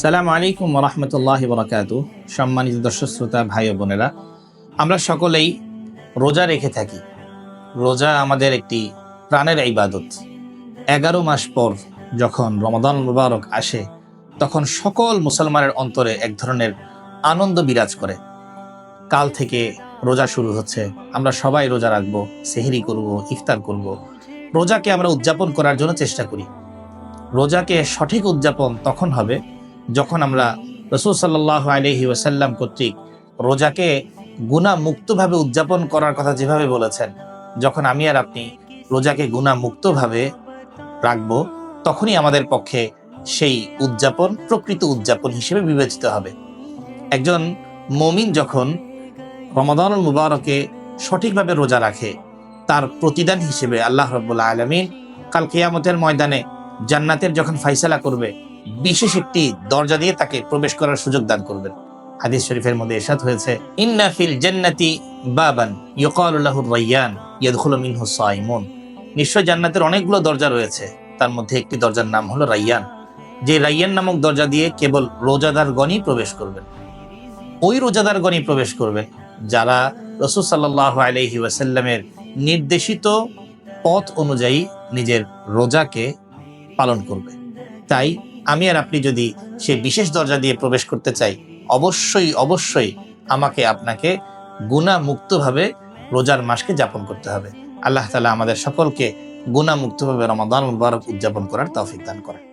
সালাম আলাইকুম রহমতুল্লাহ বরাকাত। সম্মানিত দর্শক, শ্রোতা, ভাই বোনেরা, আমরা সকলেই রোজা রেখে থাকি। রোজা আমাদের একটি প্রাণের ইবাদত। এগারো মাস পর যখন রমাদান মুবারক আসে, তখন সকল মুসলমানের অন্তরে এক ধরনের আনন্দ বিরাজ করে। কাল থেকে রোজা শুরু হচ্ছে, আমরা সবাই রোজা রাখব, সেহরি করব, ইফতার করব। রোজাকে আমরা উদযাপন করার জন্য চেষ্টা করি। রোজাকে সঠিক উদযাপন তখন হবে যখন আমরা রসুল সাল্লাহ আলহি ওসাল্লাম কর্তৃক রোজাকে গুণা মুক্তভাবে উদযাপন করার কথা যেভাবে বলেছেন, যখন আমি আর আপনি রোজাকে গুণা মুক্তভাবে রাখব, তখনই আমাদের পক্ষে সেই উদযাপন, প্রকৃত উদযাপন হিসেবে বিবেচিত হবে। একজন মমিন যখন রমাদানুল মুবারকে সঠিকভাবে রোজা রাখে, তার প্রতিদান হিসেবে আল্লাহ রব্বুল্লা আলমিন কাল কেয়ামতের ময়দানে জান্নাতের যখন ফাইসালা করবে বিশেষ একটি দরজা দিয়ে তাকে প্রবেশ করার সুযোগ দান করবেন। হাদিস শরীফের মধ্যে এরশাদ হয়েছে, ইন্না ফিল জান্নাতি বাবান ইয়কালু লাহুর রায়্যান ইয়াদখুলু মিনহু সাইমুন। নিশ্চয় জান্নাতের অনেকগুলো দরজা রয়েছে। তার মধ্যে একটি দরজার নাম হলো রাইয়ান যে রাইয়ান নামক দরজা দিয়ে কেবল রোজাদারগণই প্রবেশ করবেন। ওই রোজাদারগণই প্রবেশ করবেন যারা রসুল সাল্লাহ আলহি ওয়াসাল্লামের নির্দেশিত পথ অনুযায়ী নিজের রোজাকে পালন করবে। তাই আমি আর আপনি যদি সে বিশেষ দরজা দিয়ে প্রবেশ করতে চাই, অবশ্যই অবশ্যই আমাকে আপনাকে গুণামুক্তভাবে রোজার মাসকে যাপন করতে হবে। আল্লাহ তালা আমাদের সকলকে গুণামুক্তভাবে রমাদান মুবারক উদযাপন করার তৌফিক দান করেন।